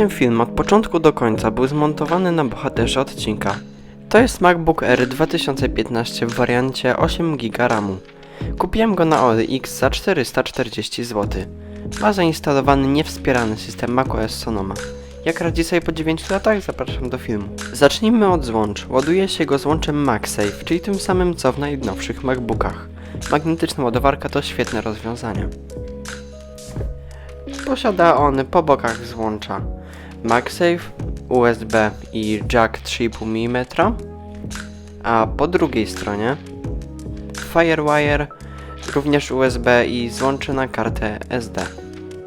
ten film od początku do końca był zmontowany na bohaterze odcinka. To jest MacBook Air 2015 w wariancie 8 GB RAMu. Kupiłem go na OLX za 440 zł. Ma zainstalowany niewspierany system macOS Sonoma. Jak radzi sobie po 9 latach? Zapraszam do filmu. Zacznijmy od złącz. Ładuje się go złączem MagSafe, czyli tym samym co w najnowszych MacBookach. Magnetyczna ładowarka to świetne rozwiązanie. Posiada on po bokach złącza MagSafe, USB i jack 3,5 mm, a po drugiej stronie Firewire, również USB i złącze na kartę SD.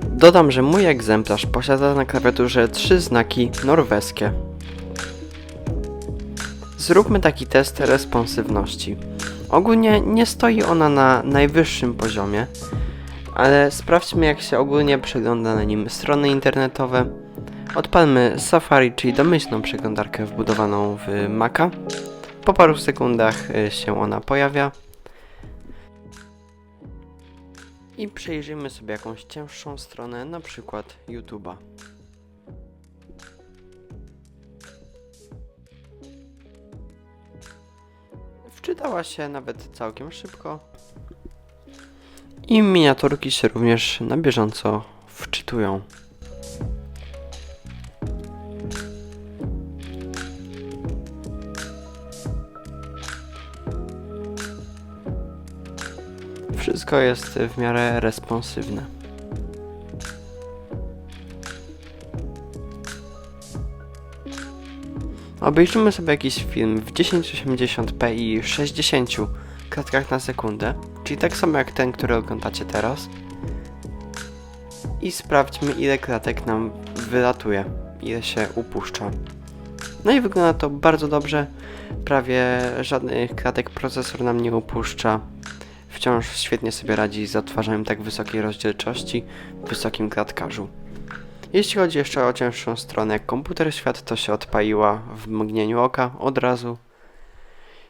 Dodam, że mój egzemplarz posiada na klawiaturze trzy znaki norweskie. Zróbmy taki test responsywności. Ogólnie nie stoi ona na najwyższym poziomie, ale sprawdźmy jak się ogólnie przegląda na nim strony internetowe. Odpalmy Safari, czyli domyślną przeglądarkę wbudowaną w Maca. Po paru sekundach y, się ona pojawia. I przejrzyjmy sobie jakąś cięższą stronę, na przykład YouTube'a. Wczytała się nawet całkiem szybko. I miniaturki się również na bieżąco wczytują. Wszystko jest w miarę responsywne. Obejrzymy sobie jakiś film w 1080p i 60 klatkach na sekundę, czyli tak samo jak ten, który oglądacie teraz. I sprawdźmy ile klatek nam wylatuje, ile się upuszcza. No i wygląda to bardzo dobrze. Prawie żadnych klatek procesor nam nie upuszcza. Wciąż świetnie sobie radzi z odtwarzaniem tak wysokiej rozdzielczości w wysokim klatkarzu. Jeśli chodzi jeszcze o cięższą stronę, jak komputer świat to się odpaliła w mgnieniu oka od razu.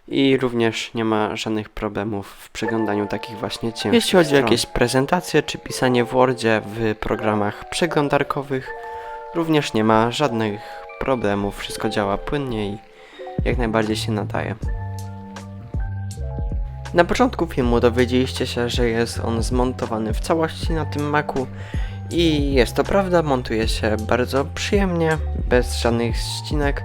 I również nie ma żadnych problemów w przeglądaniu takich właśnie ciężkich Jeśli chodzi o jakieś prezentacje czy pisanie w Wordzie w programach przeglądarkowych, również nie ma żadnych problemów. Wszystko działa płynnie i jak najbardziej się nadaje. Na początku filmu dowiedzieliście się, że jest on zmontowany w całości na tym Macu i jest to prawda, montuje się bardzo przyjemnie, bez żadnych ścinek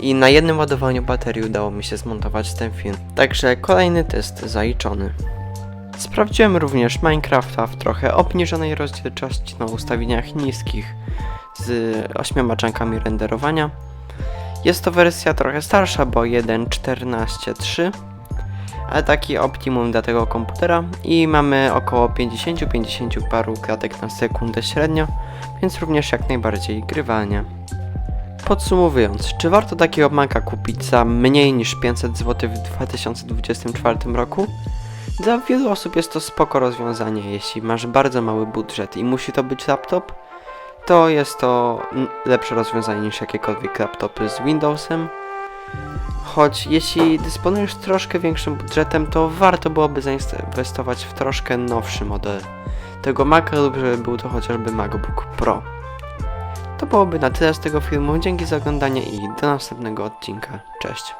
i na jednym ładowaniu baterii udało mi się zmontować ten film. Także kolejny test zaliczony. Sprawdziłem również Minecrafta w trochę obniżonej rozdzielczości na ustawieniach niskich z 8 czankami renderowania. Jest to wersja trochę starsza, bo 1.14.3 ale taki optimum dla tego komputera i mamy około 50-50 paru klatek na sekundę średnio, więc również jak najbardziej grywalnie. Podsumowując, czy warto takiego Maca kupić za mniej niż 500 zł w 2024 roku? Dla wielu osób jest to spoko rozwiązanie, jeśli masz bardzo mały budżet i musi to być laptop, to jest to lepsze rozwiązanie niż jakiekolwiek laptopy z Windowsem. Choć jeśli dysponujesz troszkę większym budżetem, to warto byłoby zainwestować w troszkę nowszy model tego Maca lub żeby był to chociażby MacBook Pro. To byłoby na tyle z tego filmu. Dzięki za oglądanie i do następnego odcinka. Cześć.